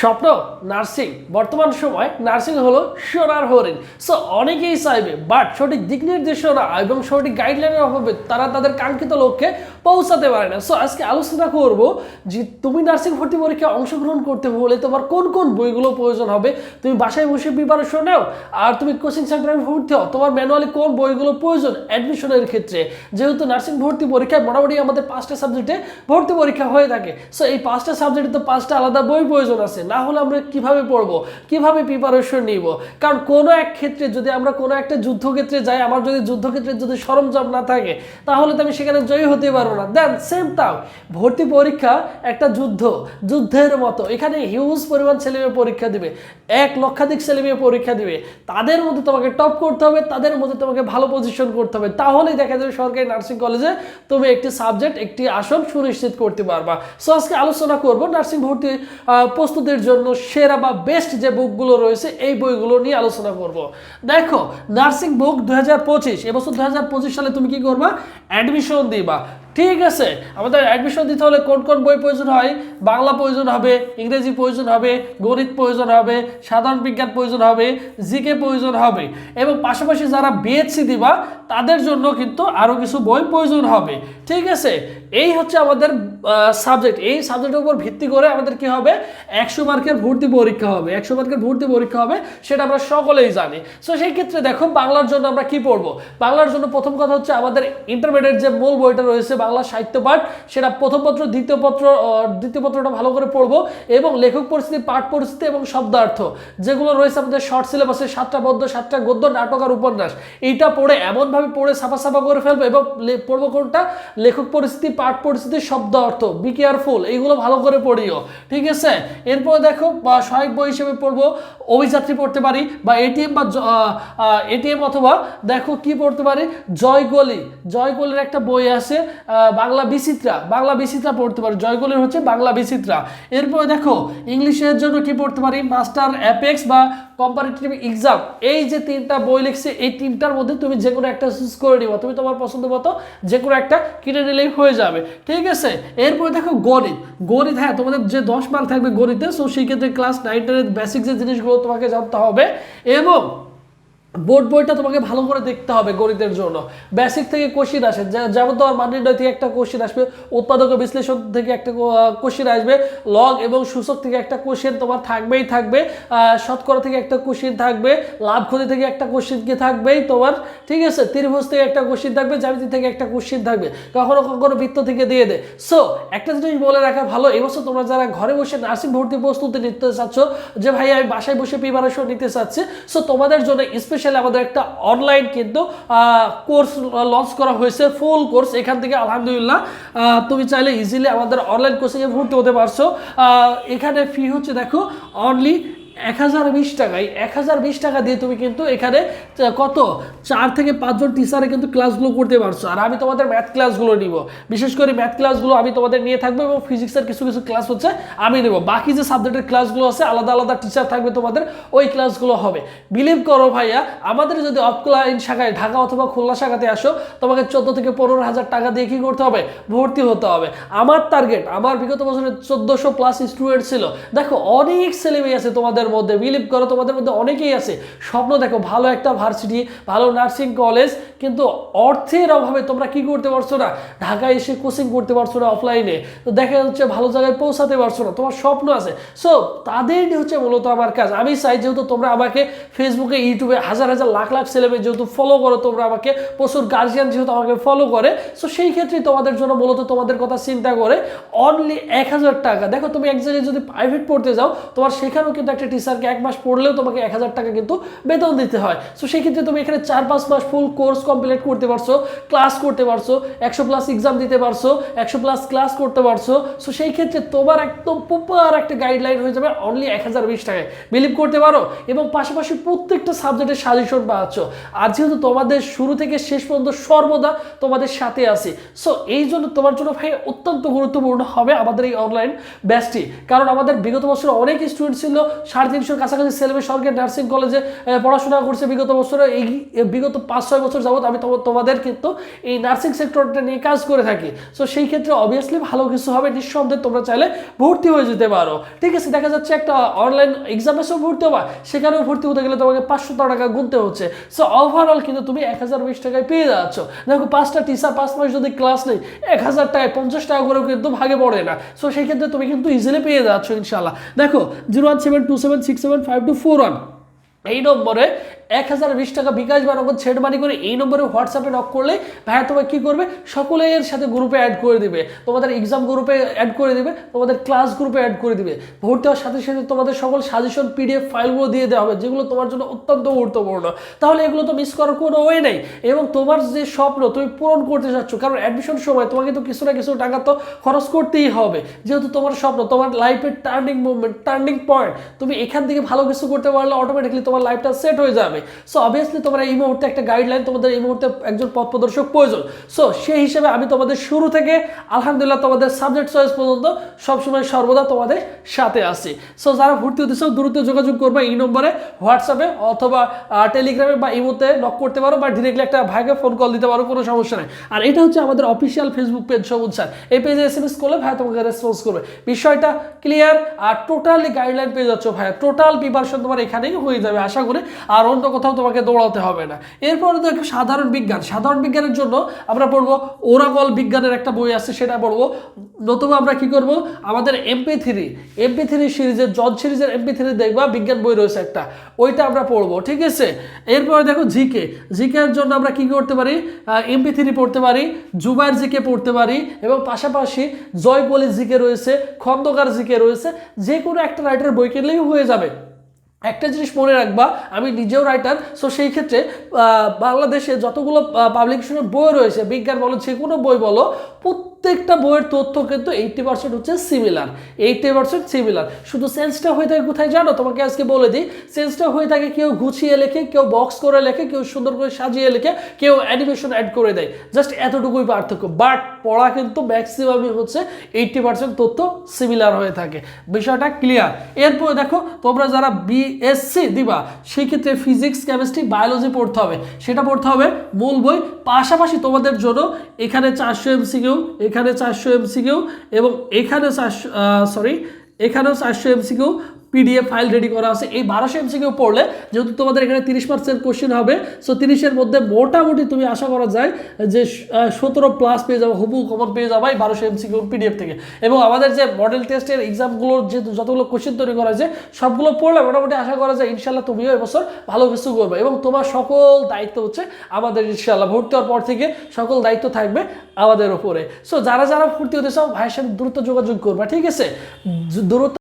স্বপ্ন, নার্সিং। বর্তমান সময় নার্সিং হলো সোনার হরিণ। সো অনেকেই চাইবে বাট সঠিক দিক নির্দেশনা এবং সঠিক গাইডলাইনের অভাবে তারা তাদের কাঙ্ক্ষিত লক্ষ্যে পৌঁছাতে পারে না। সো আজকে আলোচনা করব যে তুমি নার্সিং ভর্তি পরীক্ষায় অংশগ্রহণ করতে হলে তোমার কোন কোন বইগুলো প্রয়োজন হবে? তুমি বাসায় বসে প্রিপারেশন নাও, আর তুমি কোচিং সেন্টারে ভর্তি হও, তোমার ম্যানুয়ালি কোন বইগুলো প্রয়োজন অ্যাডমিশনের ক্ষেত্রে? যেহেতু নার্সিং ভর্তি পরীক্ষায় মোটামুটি আমাদের পাঁচটা সাবজেক্টে ভর্তি পরীক্ষা হয়ে থাকে। সো এই পাঁচটা সাবজেক্টে তো পাঁচটা আলাদা বই প্রয়োজন আছে। না হলে আমরা কীভাবে পড়ব? কীভাবে প্রিপারেশন নিব? কারণ কোনো এক ক্ষেত্রে যদি আমরা কোনো একটা যুদ্ধক্ষেত্রে যাই, আমার যদি যুদ্ধক্ষেত্রে যদি সরঞ্জাম না থাকে, তাহলে তো আমি সেখানে জয়ী হতে পারব না দেন সেম তাও ভর্তি পরীক্ষা, একটা যুদ্ধ। যুদ্ধের মতো। এখানে হিউজ পরিমাণ ছেলেমেয়ে পরীক্ষা দিবে। এক লক্ষাধিক ছেলেমেয়ে পরীক্ষা দিবে। তাদের মধ্যে তোমাকে টপ করতে হবে, তাদের মধ্যে তোমাকে ভালো পজিশন করতে হবে। তাহলেই দেখা যাবে সরকারি নার্সিং কলেজে তুমি একটি সাবজেক্ট একটি আসন সুনিশ্চিত করতে পারবা। সো আজকে আলোচনা করব নার্সিং ভর্তি প্রস্তুতির জন্য সেরা বা বেস্ট যে বুকগুলো রয়েছে, এই বইগুলো নিয়ে আলোচনা করব। দেখো নার্সিং বুক দু হাজার পঁচিশ। এবছর দু হাজার পঁচিশ সালে তুমি কি করবা? অ্যাডমিশন দিবা। ঠিক আছে, আমাদের অ্যাডমিশন দিতে হলে কোন কোন বই প্রয়োজন হয়? বাংলা প্রয়োজন হবে, ইংরেজি প্রয়োজন হবে, গণিত প্রয়োজন হবে, সাধারণ বিজ্ঞান প্রয়োজন হবে জিকে প্রয়োজন হবে এবং পাশাপাশি যারা বিএসসি দিবা, তাদের জন্য কিন্তু আরও কিছু বই প্রয়োজন হবে। ঠিক আছে, এই হচ্ছে আমাদের সাবজেক্ট এই সাবজেক্টের উপর ভিত্তি করে আমাদের কি হবে? একশো মার্কের ভর্তি পরীক্ষা হবে। একশো মার্কের ভর্তি পরীক্ষা হবে, সেটা আমরা সকলেই জানি। সো সেই ক্ষেত্রে দেখো, বাংলার জন্য আমরা কি পড়ব? বাংলার জন্য প্রথম কথা হচ্ছে আমাদের ইন্টারমিডিয়েট যে মূল বইটা রয়েছে বাংলা সাহিত্য পাঠ সেটা প্রথম পত্র, দ্বিতীয় পত্র দ্বিতীয় পত্রটা ভালো করে পড়ব এবং লেখক পরিস্থিতি, পাঠ পরিস্থিতি এবং শব্দার্থ যেগুলো রয়েছে আমাদের শর্ট সিলেবাসে সাতটা পদ্য, সাতটা গদ্য, নাটক আর উপন্যাস। এইটা পড়ে এমনভাবে পড়ে সাফা সাফা করে ফেলব এবং পড়ব কোনটা? লেখক পরিস্থিতি, পাঠ পরিস্থিতি শব্দ অর্থ বি কেয়ারফুল এইগুলো ভালো করে পড়িও। ঠিক আছে? এরপর দেখো, বা, সহায়ক বই হিসেবে পড়ব, অভিযাত্রী পড়তে পারি বা এটিএম বা এটিএম অথবা দেখো কি পড়তে পারি? জয়গলি জয়গলির একটা বই আছে বাংলা বিচিত্রা বাংলা বিচিত্রা পড়তে পারি। জয়গলির হচ্ছে বাংলা বিচিত্রা। এরপর দেখো, ইংলিশের জন্য কি পড়তে পারি? মাস্টার অ্যাপেক্স বা কম্পারেটিভ এক্সাম এই যে তিনটা বই লিখছে, এই তিনটার মধ্যে তুমি যে কোনো একটা চুজ করে নিবা। তুমি তোমার পছন্দ মতো যে কোনো একটা কিনে নিলেই হয়ে যাবে। ঠিক আছে? এরপরে দেখো গণিত। গণিত হ্যাঁ তোমাদের যে দশ মার্ক থাকবে গণিতে সো সেই ক্ষেত্রে ক্লাস নাইন টেনের বেসিক যে জিনিসগুলো তোমাকে জানতে হবে, এবং বোর্ড বইটা তোমাকে ভালো করে দেখতে হবে গণিতের জন্য। বেসিক থেকে কোশ্চিন আসে। যেমন তোমার মাননির্ণয় থেকে একটা কোশ্চিন আসবে, উৎপাদক বিশ্লেষণ থেকে একটা কোশ্চিন আসবে লগ এবং সূচক থেকে একটা কোশ্চেন তোমার থাকবেই থাকবে শতকরা থেকে একটা কোশ্চিন থাকবে, লাভ ক্ষতি থেকে একটা কোশ্চিন কি থাকবেই তোমার, ঠিক আছে? ত্রিভুজ থেকে একটা কোশ্চিন থাকবে, জ্যামিতি থেকে একটা কোশ্চিন থাকবে, কখনো কখনো বৃত্ত থেকে দিয়ে দেয়। সো একটা জিনিস বলে রাখা ভালো এবছর তোমরা যারা ঘরে বসে নার্সিং ভর্তি প্রস্তুতি নিতে চাচ্ছ, যে ভাই আমি বাসায় বসে প্রিপারেশন নিতে চাচ্ছি সো তোমাদের জন্য স্পেশালি আমাদের একটা অনলাইন কিন্তু কোর্স লঞ্চ করা হয়েছে ফুল কোর্স এখান থেকে আলহামদুলিল্লাহ। তুমি চাইলে ইজিলি আমাদের অনলাইন কোর্সে ভর্তি হতে পারছ। এখানে ফি হচ্ছে, দেখো অনলি এক হাজার বিশ টাকায়, এক হাজার বিশ টাকা দিয়ে তুমি কিন্তু এখানে কত? চার থেকে পাঁচজন টিচারে কিন্তু ক্লাসগুলো করতে পারছ। আর আমি তোমাদের ম্যাথ ক্লাসগুলো নিব। বিশেষ করে ম্যাথ ক্লাসগুলো আমি তোমাদের নিয়ে থাকব এবং ফিজিক্সের কিছু কিছু ক্লাস হচ্ছে আমি নেব। বাকি যে সাবজেক্টের ক্লাসগুলো আছে, আলাদা আলাদা টিচার থাকবে তোমাদের, ওই ক্লাসগুলো হবে। বিলিভ করো ভাইয়া, আমাদের যদি অফলাইন শাখায়, ঢাকা অথবা খুলনা শাখাতে আসো, তোমাকে চোদ্দ থেকে পনেরো হাজার টাকা দিয়ে কি করতে হবে? ভর্তি হতে হবে। আমার টার্গেট আমার বিগত বছরে চোদ্দোশো প্লাস স্টুডেন্ট ছিল। দেখো, অনেক ছেলেমেয়ে আছে তোমাদের মধ্যে বিলিভ করো, তোমাদের মধ্যে অনেকেই আছে। স্বপ্ন দেখো, ভালো একটা ভার্সিটি ভালো নার্সিং কলেজ কিন্তু অর্থের অভাবে তোমরা কি করতে পারছ না? ঢাকায় এসে কোচিং করতে পারছ না অফলাইনে তো দেখা যাচ্ছে ভালো জায়গায় পৌঁছাতে পারছ না, তোমার স্বপ্ন আছে। সো তাদের হচ্ছে মূলত আমার কাজ। আমি চাই যেহেতু তোমরা আমাকে ফেসবুকে ইউটিউবে হাজার হাজার লাখ লাখ ছেলেমেয়ে যেহেতু ফলো করো, তোমরা আমাকে, প্রচুর গার্জিয়ান যেহেতু আমাকে ফলো করে সো সেই ক্ষেত্রে তোমাদের জন্য মূলত তোমাদের কথা চিন্তা করে অনলি এক হাজার টাকা। দেখো, তুমি এক জায়গায় যদি প্রাইভেট পড়তে যাও, তোমার সেখানেও কিন্তু একটা টিচারকে এক মাস পড়লেও তোমাকে এক হাজার টাকা কিন্তু বেতন দিতে হয়। সো সেই ক্ষেত্রে তুমি এখানে চার পাঁচ মাস ফুল কোর্স কমপ্লিট করতে পারছ ক্লাস করতে পারছ, একশো প্লাস এক্সাম দিতে পারছ, একশো প্লাস ক্লাস করতে পারছ। সো সেই ক্ষেত্রে তোমার একদম প্রপার একটা গাইডলাইন হয়ে যাবে অনলি এক হাজার বিশ টাকায়। বিলিভ করতে পারো এবং পাশাপাশি প্রত্যেকটা সাবজেক্টের সাজেশন পাচ্ছ। আর যেহেতু তোমাদের শুরু থেকে শেষ পর্যন্ত সর্বদা তোমাদের সাথে আছে সো এই জন্য তোমার জন্য ভাই অত্যন্ত গুরুত্বপূর্ণ হবে আমাদের এই অনলাইন ব্যাচটি কারণ আমাদের বিগত বছর অনেক স্টুডেন্ট ছিল, সাড়ে তিনশোর কাছাকাছি ছেলেমেয়ে সরকারি নার্সিং কলেজে পড়াশোনা করছে বিগত বছরে। এই বিগত পাঁচ, ছয় বছর যাবত আমি তোমাদের কিন্তু এই নার্সিং সেক্টরটা নিয়ে কাজ করে থাকি। সো সেই ক্ষেত্রে অবভিয়াসলি ভালো কিছু হবে। নিঃসন্দেহে তোমরা চাইলে ভর্তি হয়ে যেতে পারো। ঠিক আছে, দেখা যাচ্ছে একটা অনলাইন এক্সামেসও ভর্তি হবা। সেখানেও ভর্তি হতে গেলে তোমাকে পাঁচশো টাকা গুনতে হচ্ছে। সো ওভারঅল কিন্তু তুমি এক হাজার বিশ টাকায় পেয়ে যাচ্ছ। দেখো, পাঁচটা টিচার পাঁচ মাস যদি ক্লাস নেই, এক হাজার টাকায় পঞ্চাশ টাকা করেও কিন্তু ভাগে পড়ে না। সো সেই ক্ষেত্রে তুমি কিন্তু ইজিলি পেয়ে যাচ্ছ ইনশাল্লাহ দেখো zero one seven two seven six seven five two four one এই নম্বরে এক হাজার বিশ টাকা বিকাশ বা নগদ ছেড় মানি করে এই নম্বরে হোয়াটসঅ্যাপে নক করলে ভাইয়া তোমার কী করবে? সকলের সাথে গ্রুপে অ্যাড করে দিবে। তোমাদের এক্সাম গ্রুপে অ্যাড করে দিবে, তোমাদের ক্লাস গ্রুপে অ্যাড করে দিবে। ভর্তি হওয়ার সাথে সাথে তোমাদের সকল সাজেশন পিডিএফ ফাইলগুলো দিয়ে দেওয়া হবে, যেগুলো তোমার জন্য অত্যন্ত গুরুত্বপূর্ণ। তাহলে এগুলো তো মিস করার কোনো ওয়ে নেই। এবং তোমার যে স্বপ্ন, তুমি পূরণ করতে চাচ্ছ, কারণ অ্যাডমিশন সময় তোমাকে তো কিছু না কিছু টাকা তো খরচ করতেই হবে। যেহেতু তোমার স্বপ্ন, তোমার লাইফের টার্নিং মুভমেন্ট টার্নিং পয়েন্ট তুমি এখান থেকে ভালো কিছু করতে পারলে অটোমেটিকলি তোমার লাইফটা সেট হয়ে যাবে। সো অবভিয়াসলি তোমার এই মুহূর্তে একটা গাইডলাইন তোমাদের এই মুহূর্তে একজন পথ প্রদর্শক প্রয়োজন। সো সেই হিসেবে আমি তোমাদের শুরু থেকে, আলহামদুলিল্লাহ, তোমাদের সাবজেক্ট চয়েস পর্যন্ত সবসময় সর্বদা তোমাদের সাথে আসি সো যারা ভর্তি হতে চাও, দ্রুত যোগাযোগ করবে এই নম্বরে হোয়াটসঅ্যাপে অথবা টেলিগ্রামে বা ইমোতে নক করতে পারো বা ডিরেক্টলি একটা ভাইকে ফোন কল দিতে পারো, কোনো সমস্যা নেই। আর এটা হচ্ছে আমাদের official Facebook page Sabuj sir. এই পেজে এস এম এস করলে ভাই তোমাকে রেসপন্স করবে। বিষয়টা ক্লিয়ার আর টোটালি গাইডলাইন পেয়ে যাচ্ছ ভাইয়া। টোটাল প্রিপারেশন তোমার এখানেই হয়ে যাবে, আশা করি। আর অন্য কোথাও তোমাকে দৌড়াতে হবে না। এরপরে দেখো সাধারণ বিজ্ঞান। সাধারণ বিজ্ঞানের জন্য আমরা পড়ব ওরাকল বিজ্ঞানের একটা বই আছে, সেটা পড়ব। নতুবা আমরা কি করব? আমাদের এমপি থ্রি এমপি থ্রি সিরিজের জজ সিরিজের এমপি থ্রি দেখবা, বিজ্ঞান বই রয়েছে একটা। ওইটা আমরা পড়ব, ঠিক আছে? এরপরে দেখো জিকে জিকের জন্য আমরা কি করতে পারি? এমপি থ্রি পড়তে পারি, জুবাইর জিকে পড়তে পারি, এবং পাশাপাশি জয়পলি জিকে রয়েছে, খন্দকার জিকে রয়েছে। যে কোনো একটা রাইটার বই কিনলেই হয়ে যাবে। একটা জিনিস মনে রাখবা, আমি নিজেও রাইটার সো সেই ক্ষেত্রে বাংলাদেশে যতগুলো পাবলিকেশনের বই রয়েছে, বিজ্ঞান বলো যে কোনো বই বলো প্রত্যেকটা বইয়ের তথ্য কিন্তু এইটটি পার্সেন্ট হচ্ছে সিমিলার এইটটি পার্সেন্ট সিমিলার শুধু সেন্সটা হয়ে থাকে কোথায় জানো? তোমাকে আজকে বলে দিই সেন্সটা হয়ে থাকে কেউ গুছিয়ে লেখে, কেউ বক্স করে লেখে, কেউ সুন্দর করে সাজিয়ে লেখে, কেউ অ্যানিমেশন অ্যাড করে দেয়। জাস্ট এতটুকুই পার্থক্য। বাট পড়া কিন্তু ম্যাক্সিমামই হচ্ছে এইটটি পার্সেন্ট তথ্য সিমিলার হয়ে থাকে। বিষয়টা ক্লিয়ার এরপরে দেখো, তোমরা যারা বিএসসি দিবা সেই ক্ষেত্রে ফিজিক্স কেমিস্ট্রি বায়োলজি পড়তে হবে। সেটা পড়তে হবে মূল বই। পাশাপাশি তোমাদের জন্য এখানে চারশো এমসিকিউ এখানে চারশো এমসিকিউ এবং এখানে চারশো সরি এখানেও চারশো এমসিকিউ পিডিএফ ফাইল রেডি করা আছে। এই বারোশো এমসিকিউ পড়লে যেহেতু তোমাদের এখানে তিরিশ পার্সেন্ট কোশ্চেন হবে সো তিরিশের মধ্যে মোটামুটি তুমি আশা করা যায় যে সতেরো প্লাস পেয়ে যাব হুবু কমন পেয়ে যাবে এই বারোশো এমসিকিউ পিডিএফ থেকে। এবং আমাদের যে মডেল টেস্টের এক্সামগুলোর যে যতগুলো কোশ্চেন তৈরি করা হয়েছে, সবগুলো পড়লে মোটামুটি আশা করা যায় ইনশাল্লাহ তুমিও এবছর ভালো কিছু করবে। এবং তোমার সকল দায়িত্ব হচ্ছে আমাদের ইনশাল্লাহ ভর্তি হওয়ার পর থেকে সকল দায়িত্ব থাকবে আমাদের ওপরে সো যারা যারা ভর্তি হতে চাও, ভাইয়ের সাথে দ্রুত যোগাযোগ করবা, ঠিক আছে? দ্রুত